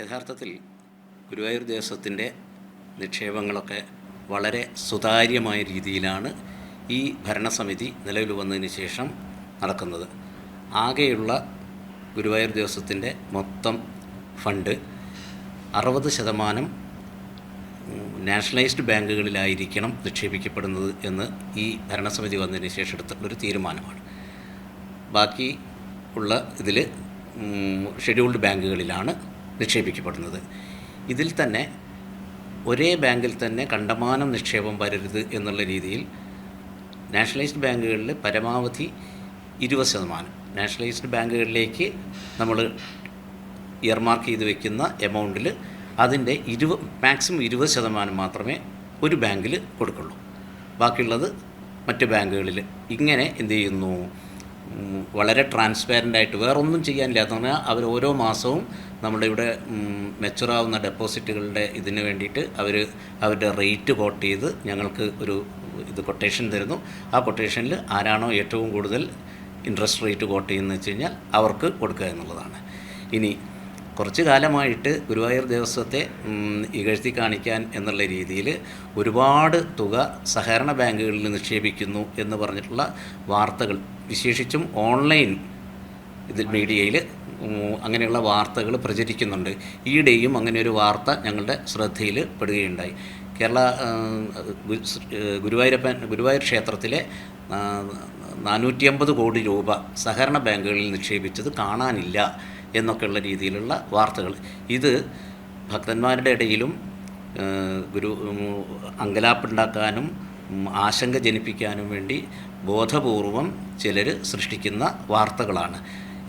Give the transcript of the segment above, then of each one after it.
യഥാർത്ഥത്തിൽ ഗുരുവായൂർ ദേവസ്വത്തിന്റെ നിക്ഷേപങ്ങളൊക്കെ വളരെ സുതാര്യമായ രീതിയിലാണ് ഈ ഭരണസമിതി നിലവിൽ വന്നതിന് ശേഷം നടക്കുന്നത്. ആകെയുള്ള ഗുരുവായൂർ ദേവസ്വത്തിന്റെ മൊത്തം ഫണ്ട് അറുപത് ശതമാനം നാഷണലൈസ്ഡ് ബാങ്കുകളിലായിരിക്കണം നിക്ഷേപിക്കപ്പെടുന്നത് എന്ന് ഈ ഭരണസമിതി വന്നതിന് ശേഷം എടുത്തിട്ടുള്ളൊരു തീരുമാനമാണ്. ബാക്കി ഉള്ള ഇതിൽ ഷെഡ്യൂൾഡ് ബാങ്കുകളിലാണ് നിക്ഷേപിക്കപ്പെടുന്നത്. ഇതിൽ തന്നെ ഒരേ ബാങ്കിൽ തന്നെ കണ്ടമാനം നിക്ഷേപം വരരുത് എന്നുള്ള രീതിയിൽ നാഷണലൈസ്ഡ് ബാങ്കുകളിൽ പരമാവധി ഇരുപത് ശതമാനം. നാഷണലൈസ്ഡ് ബാങ്കുകളിലേക്ക് നമ്മൾ ഇയർമാർക്ക് ചെയ്ത് വെക്കുന്ന എമൗണ്ടിൽ അതിന്റെ ഇരുപത് മാക്സിമം ഇരുപത് ശതമാനം മാത്രമേ ഒരു ബാങ്കിൽ കൊടുക്കുള്ളൂ. ബാക്കിയുള്ളത് മറ്റ് ബാങ്കുകളിൽ. ഇങ്ങനെ എന്ത് ചെയ്യുന്നു? വളരെ ട്രാൻസ്പാരന്റ് ആയിട്ട് വേറൊന്നും ചെയ്യാനില്ല. എന്ന് പറഞ്ഞാൽ അവർ ഓരോ മാസവും നമ്മുടെ ഇവിടെ മെച്ചുറാവുന്ന ഡെപ്പോസിറ്റുകളുടെ ഇതിന് വേണ്ടിയിട്ട് അവർ അവരുടെ റേറ്റ് കോട്ട് ചെയ്ത് ഞങ്ങൾക്ക് ഒരു ഇത് കൊട്ടേഷൻ തരുന്നു. ആ കൊട്ടേഷനിൽ ആരാണോ ഏറ്റവും കൂടുതൽ ഇൻട്രസ്റ്റ് റേറ്റ് കോട്ട് ചെയ്യുന്നത് വെച്ച് കഴിഞ്ഞാൽ അവർക്ക് കൊടുക്കുക എന്നുള്ളതാണ്. ഇനി കുറച്ച് കാലമായിട്ട് ഗുരുവായൂർ ദേവസ്വത്തെ ഇകഴ്ത്തി കാണിക്കാൻ എന്നുള്ള രീതിയിൽ ഒരുപാട് തുക സഹകരണ ബാങ്കുകളിൽ നിക്ഷേപിക്കുന്നു എന്ന് പറഞ്ഞിട്ടുള്ള വാർത്തകൾ. വിശേഷിച്ചും ഓൺലൈൻ ഇതിൽ മീഡിയയിൽ അങ്ങനെയുള്ള വാർത്തകൾ പ്രചരിക്കുന്നുണ്ട്. ഈയിടെയും അങ്ങനെ ഒരു വാർത്ത ഞങ്ങളുടെ ശ്രദ്ധയിൽ പെടുകയുണ്ടായി. കേരള ഗുരുവായൂരപ്പൻ ഗുരുവായൂർ ക്ഷേത്രത്തിലെ നാനൂറ്റി അമ്പത് കോടി രൂപ സഹകരണ ബാങ്കുകളിൽ നിക്ഷേപിച്ചത് കാണാനില്ല. എന്നൊക്കെയുള്ള രീതിയിലുള്ള വാർത്തകൾ. ഇത് ഭക്തന്മാരുടെ ഇടയിലും ഗുരു അങ്കലാപ്പുണ്ടാക്കാനും ആശങ്ക ജനിപ്പിക്കാനും വേണ്ടി ബോധപൂർവം ചിലർ സൃഷ്ടിക്കുന്ന വാർത്തകളാണ്.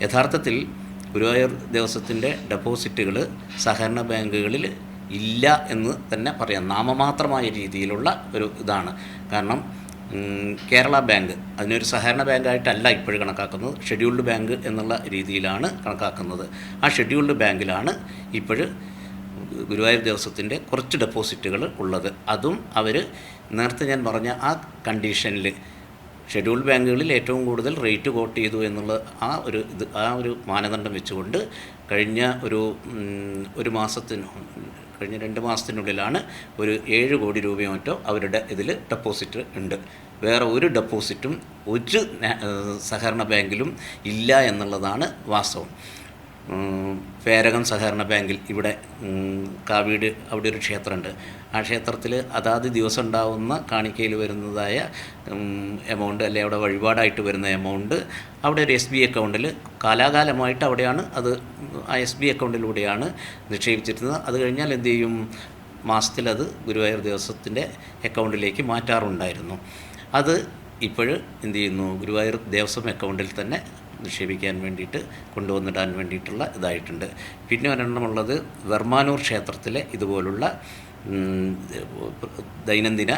യഥാർത്ഥത്തിൽ ഗുരുവായൂർ ദേവസ്വത്തിന്റെ ഡെപ്പോസിറ്റുകൾ സഹകരണ ബാങ്കുകളിൽ ഇല്ല എന്ന് തന്നെ പറയാം. നാമമാത്രമായ രീതിയിലുള്ള ഒരു ഇതാണ്. കാരണം കേരള ബാങ്ക്. അതിനൊരു സഹകരണ ബാങ്കായിട്ടല്ല ഇപ്പോഴും കണക്കാക്കുന്നത്. ഷെഡ്യൂൾഡ് ബാങ്ക് എന്നുള്ള രീതിയിലാണ് കണക്കാക്കുന്നത്. ആ ഷെഡ്യൂൾഡ് ബാങ്കിലാണ് ഇപ്പോഴും ഗുരുവായൂർ ദേവസ്വത്തിന്റെ കുറച്ച് ഡെപ്പോസിറ്റുകൾ ഉള്ളത്. അതും അവർ നേരത്തെ ഞാൻ പറഞ്ഞ ആ കണ്ടീഷനിൽ ഷെഡ്യൂൾഡ് ബാങ്കുകളിൽ ഏറ്റവും കൂടുതൽ റേറ്റ് കോട്ട് ചെയ്തു എന്നുള്ള ആ ഒരു ഇത് ആ ഒരു മാനദണ്ഡം വെച്ചുകൊണ്ട് കഴിഞ്ഞ ഒരു ഒരു മാസത്തിന് കഴിഞ്ഞ രണ്ട് മാസത്തിനുള്ളിലാണ് ഒരു ഏഴ് കോടി രൂപയോ മറ്റോ അവരുടെ ഇതിൽ ഡെപ്പോസിറ്റ് ഉണ്ട്. വേറെ ഒരു ഡെപ്പോസിറ്റും ഒരു സഹകരണ ബാങ്കിലും ഇല്ല എന്നുള്ളതാണ് വാസ്തവം. പേരകം സഹകരണ ബാങ്കിൽ ഇവിടെ കാവീട് അവിടെ ഒരു ക്ഷേത്രമുണ്ട്. ആ ക്ഷേത്രത്തിൽ അതാത് ദിവസം ഉണ്ടാവുന്ന കാണിക്കയിൽ വരുന്നതായ എമൗണ്ട് അല്ലെ അവിടെ വഴിപാടായിട്ട് വരുന്ന എമൗണ്ട് അവിടെ ഒരു എസ് ബി അക്കൗണ്ടിൽ കാലാകാലമായിട്ട് അവിടെയാണ് അത് ആ എസ് ബി അക്കൗണ്ടിലൂടെയാണ് നിക്ഷേപിച്ചിരുന്നത്. അത് കഴിഞ്ഞാൽ എന്ത് ചെയ്യും? മാസത്തിലത് ഗുരുവായൂർ ദേവസ്വത്തിന്റെ അക്കൗണ്ടിലേക്ക് മാറ്റാറുണ്ടായിരുന്നു. അത് ഇപ്പോഴും എന്ത് ചെയ്യുന്നു? ഗുരുവായൂർ ദേവസ്വം അക്കൗണ്ടിൽ തന്നെ നിക്ഷേപിക്കാൻ വേണ്ടിയിട്ട് കൊണ്ടുവന്നിടാൻ വേണ്ടിയിട്ടുള്ള ഇതായിട്ടുണ്ട്. പിന്നെ ഒരെണ്ണമുള്ളത് വെർമാനൂർ ക്ഷേത്രത്തിലെ ഇതുപോലുള്ള ദൈനംദിന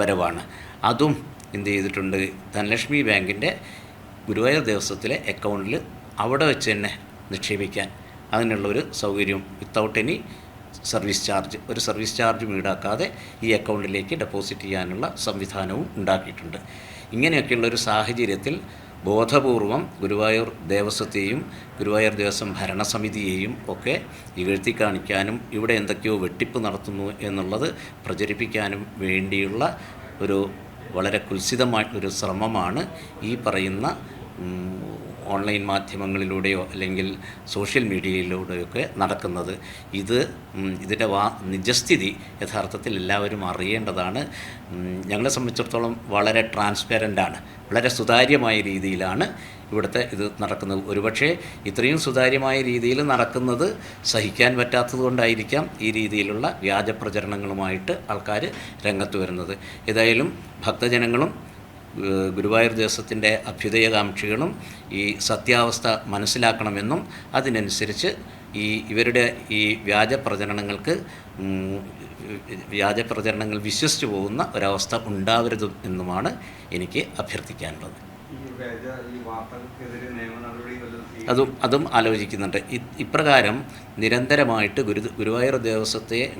വരവാണ്. അതും എന്ത് ചെയ്തിട്ടുണ്ട്? ധനലക്ഷ്മി ബാങ്കിന്റെ ഗുരുവായൂർ ദേവസ്വത്തിലെ അക്കൗണ്ടിൽ അവിടെ വെച്ച് തന്നെ നിക്ഷേപിക്കാൻ അതിനുള്ളൊരു സൗകര്യം വിത്തൗട്ട് എനി സർവീസ് ചാർജ് ഒരു സർവീസ് ചാർജും ഈടാക്കാതെ ഈ അക്കൗണ്ടിലേക്ക് ഡെപ്പോസിറ്റ് ചെയ്യാനുള്ള സംവിധാനവും ഉണ്ടാക്കിയിട്ടുണ്ട്. ഇങ്ങനെയൊക്കെയുള്ള ഒരു സാഹചര്യത്തിൽ ബോധപൂർവം ഗുരുവായൂർ ദേവസ്വത്തെയും ഗുരുവായൂർ ദേവസ്വം ഭരണസമിതിയെയും ഒക്കെ ഇകഴ്ത്തി കാണിക്കാനും ഇവിടെ എന്തൊക്കെയോ വെട്ടിപ്പ് നടത്തുന്നു എന്നുള്ളത് പ്രചരിപ്പിക്കാനും വേണ്ടിയുള്ള ഒരു വളരെ കുൽസിതമായിട്ടൊരു ശ്രമമാണ് ഈ പറയുന്ന ഓൺലൈൻ മാധ്യമങ്ങളിലൂടെയോ അല്ലെങ്കിൽ സോഷ്യൽ മീഡിയയിലൂടെയൊക്കെ നടക്കുന്നത്. ഇത് ഇതിന്റെ വാ നിജസ്ഥിതി യഥാർത്ഥത്തിൽ എല്ലാവരും അറിയേണ്ടതാണ്. ഞങ്ങളെ സംബന്ധിച്ചിടത്തോളം വളരെ ട്രാൻസ്പെറന്റാണ് വളരെ സുതാര്യമായ രീതിയിലാണ് ഇവിടുത്തെ ഇത് നടക്കുന്നത്. ഒരുപക്ഷെ ഇത്രയും സുതാര്യമായ രീതിയിൽ നടക്കുന്നത് സഹിക്കാൻ പറ്റാത്തത് കൊണ്ടായിരിക്കാം ഈ രീതിയിലുള്ള വ്യാജ പ്രചരണങ്ങളുമായിട്ട് ആൾക്കാർ രംഗത്ത് വരുന്നത്. ഏതായാലും ഭക്തജനങ്ങളും ഗുരുവായൂർ ദേശത്തിന്റെ അഭ്യുദയകാംക്ഷികളും ഈ സത്യാവസ്ഥ മനസ്സിലാക്കണമെന്നും അതിനനുസരിച്ച് ഈ ഇവരുടെ ഈ വ്യാജ പ്രചരണങ്ങൾക്ക് വ്യാജ പ്രചരണങ്ങൾ വിശ്വസിച്ചു പോകുന്ന ഒരവസ്ഥ ഉണ്ടാവരുത് എന്നുമാണ് എനിക്ക് അഭ്യർത്ഥിക്കാനുള്ളത്. അതും അതും ആലോചിക്കുന്നുണ്ട്. ഇപ്രകാരം നിരന്തരമായിട്ട് ഗുരു ഗുരുവായൂർ ദേവസ്വത്തെ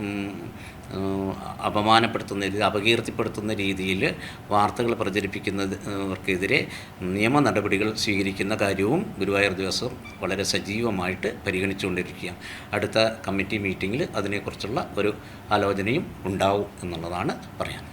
അപമാനപ്പെടുത്തുന്ന രീതി അപകീർത്തിപ്പെടുത്തുന്ന രീതിയിൽ വാർത്തകൾ പ്രചരിപ്പിക്കുന്നവർക്കെതിരെ നിയമ നടപടികൾ സ്വീകരിക്കുന്ന കാര്യവും ഗുരുവായൂർ ദിവസം വളരെ സജീവമായിട്ട് പരിഗണിച്ചുകൊണ്ടിരിക്കുകയാണ്. അടുത്ത കമ്മിറ്റി മീറ്റിങ്ങിൽ അതിനെക്കുറിച്ചുള്ള ഒരു ആലോചനയും ഉണ്ടാവും എന്നുള്ളതാണ് പറയാൻ